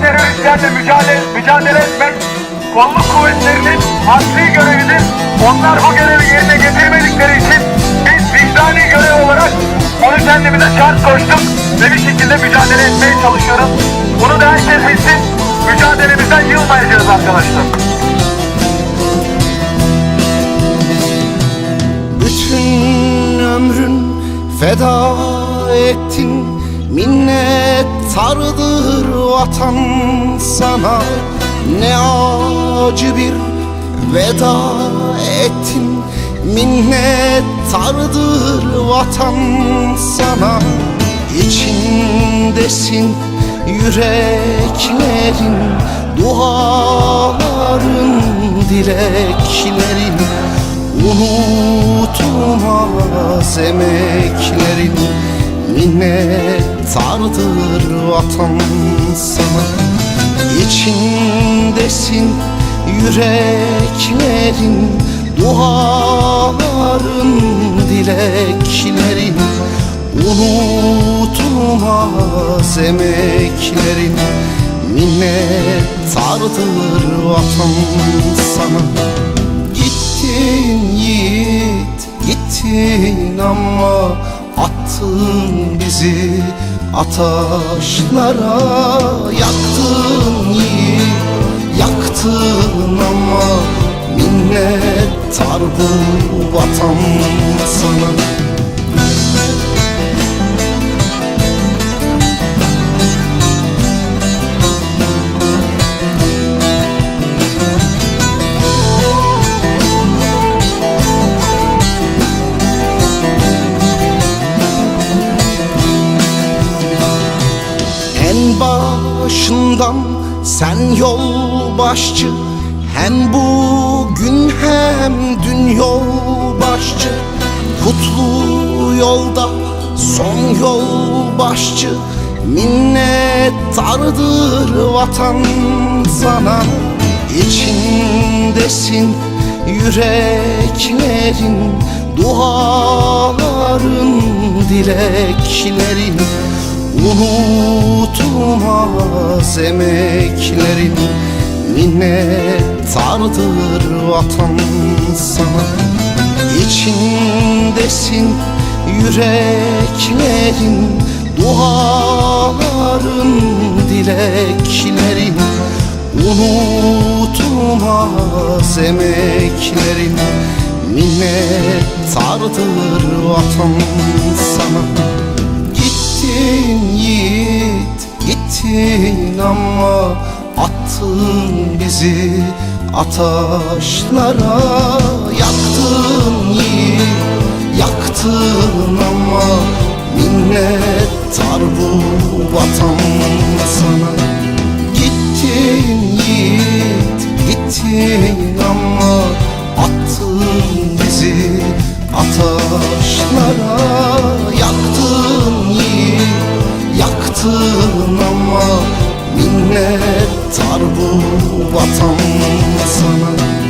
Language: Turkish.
teröristlerle mücadele, mücadele etmek kolluk kuvvetlerinin asli görevidir. Onlar bu görevi yerine getirmedikleri için biz vicdani görev olarak onu kendimize şart koştuk ve bir şekilde mücadele etmeye çalışıyoruz. Bunu da herkes bilsin. Mücadelemizden yılmayacağız arkadaşlar. Bütün ömrün feda ettin Minnettardır vatan sana. Ne acı bir veda ettin. Minnettardır vatan sana. İçindesin yüreklerin Duaların, dileklerin Unutulmaz emeklerin Minnettardır vatan sana. İçindesin yüreklerin Duaların, dileklerin Unutulmaz emeklerin. Minnettardır vatan sana. Gittin yiğit gittin ama attın bizi ataşlara Yaktın yiğit yaktın ama minnettar bu vatan sana En başından sen yol başçı Hem bugün hem dün yol başçı Kutlu yolda son yol başçı Minnettardır vatan sana. İçindesin yüreklerin Duaların, dileklerin Unutulmaz emeklerin Minnettardır vatan sana. İçindesin yüreklerin Duaların, dileklerin. Unutulmaz emeklerin Minnettardır vatan sana. Gittin yiğit gittin ama attın bizi ataşlara. Yaktın yiğit yaktın ama minnettar bu vatan sana. Gittin yiğit gittin ama attın bizi ataşlara. Yaktın yiğit yaktın ama minnettar bu vatan sana